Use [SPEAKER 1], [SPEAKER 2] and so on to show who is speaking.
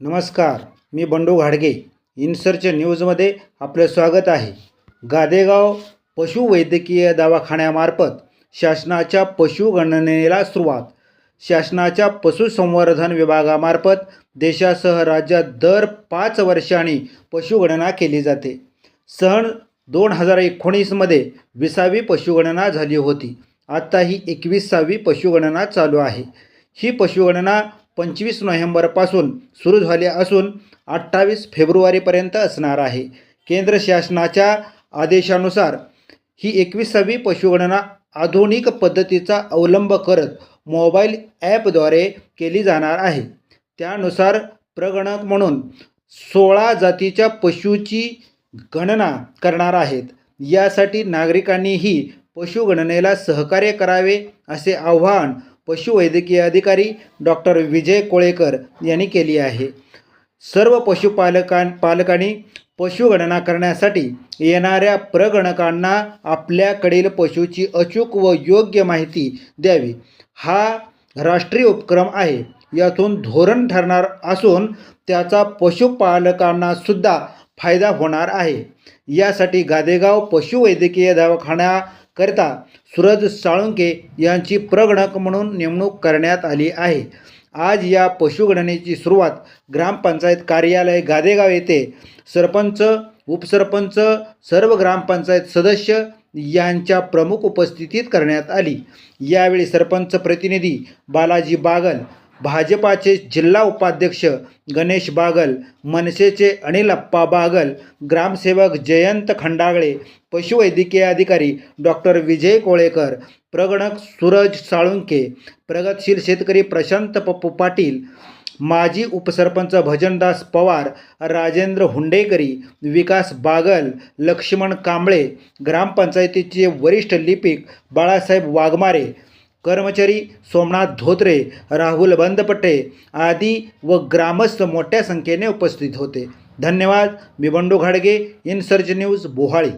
[SPEAKER 1] नमस्कार मी बंडू घाडगे. इनसर्च न्यूजमध्ये आपलं स्वागत आहे. गादेगाव पशुवैद्यकीय दवाखान्यामार्फत शासनाच्या पशुगणनेला सुरुवात. शासनाच्या पशुसंवर्धन विभागामार्फत देशासह राज्यात दर पाच वर्षांनी पशुगणना केली जाते. सन दोन हजार एकोणीसमध्ये विसावी पशुगणना झाली होती. आत्ता ही एकविसावी पशुगणना चालू आहे. ही पशुगणना पंचवीस नोव्हेंबरपासून सुरू झाले असून अठ्ठावीस फेब्रुवारीपर्यंत असणार आहे. केंद्र शासनाच्या आदेशानुसार ही एकविसावी पशुगणना आधुनिक पद्धतीचा अवलंब करत मोबाईल ॲपद्वारे केली जाणार आहे. त्यानुसार प्रगणक म्हणून सोळा जातीच्या पशूची गणना करणार आहेत. यासाठी नागरिकांनीही पशुगणनेला सहकार्य करावे असे आवाहन पशुवैद्यकीय अधिकारी डॉक्टर विजय कोळेकर यांनी केली आहे. सर्व पशुपालकां पालकांनी पशुगणना करण्यासाठी येणाऱ्या प्रगणकांना आपल्याकडील पशूची अचूक व योग्य माहिती द्यावी. हा राष्ट्रीय उपक्रम आहे. यातून धोरण ठरणार असून त्याचा पशुपालकांनासुद्धा फायदा होणार आहे. यासाठी गादेगाव पशुवैद्यकीय दवाखाना करता सूरज साळुंके यांची प्रगणक म्हणून नेमणूक करण्यात आली आहे. आज या पशुगणनेची सुरुवात ग्रामपंचायत कार्यालय गादेगाव येथे सरपंच उपसरपंच सर्व ग्रामपंचायत सदस्य यांच्या प्रमुख उपस्थितीत करण्यात आली. यावेळी सरपंच प्रतिनिधी बालाजी बागल भाजपाचे जिल्हा उपाध्यक्ष गणेश बागल मनसेचे अनिल अप्पा बागल ग्रामसेवक जयंत खंडागळे पशुवैद्यकीय अधिकारी डॉक्टर विजय कोळेकर प्रगणक सूरज साळुंके प्रगतशील शेतकरी प्रशांत पप्पू पाटील माजी उपसरपंच भजनदास पवार राजेंद्र हुंडेकरी विकास बागल लक्ष्मण कांबळे ग्रामपंचायतीचे वरिष्ठ लिपिक बाळासाहेब वाघमारे कर्मचारी सोमनाथ धोत्रे राहुल बंदपट्टे आदी व ग्रामस्थ मोठ्या संख्येने उपस्थित होते. धन्यवाद. मी बंडू घाडगे इन सर्ज न्यूज बोहाळी.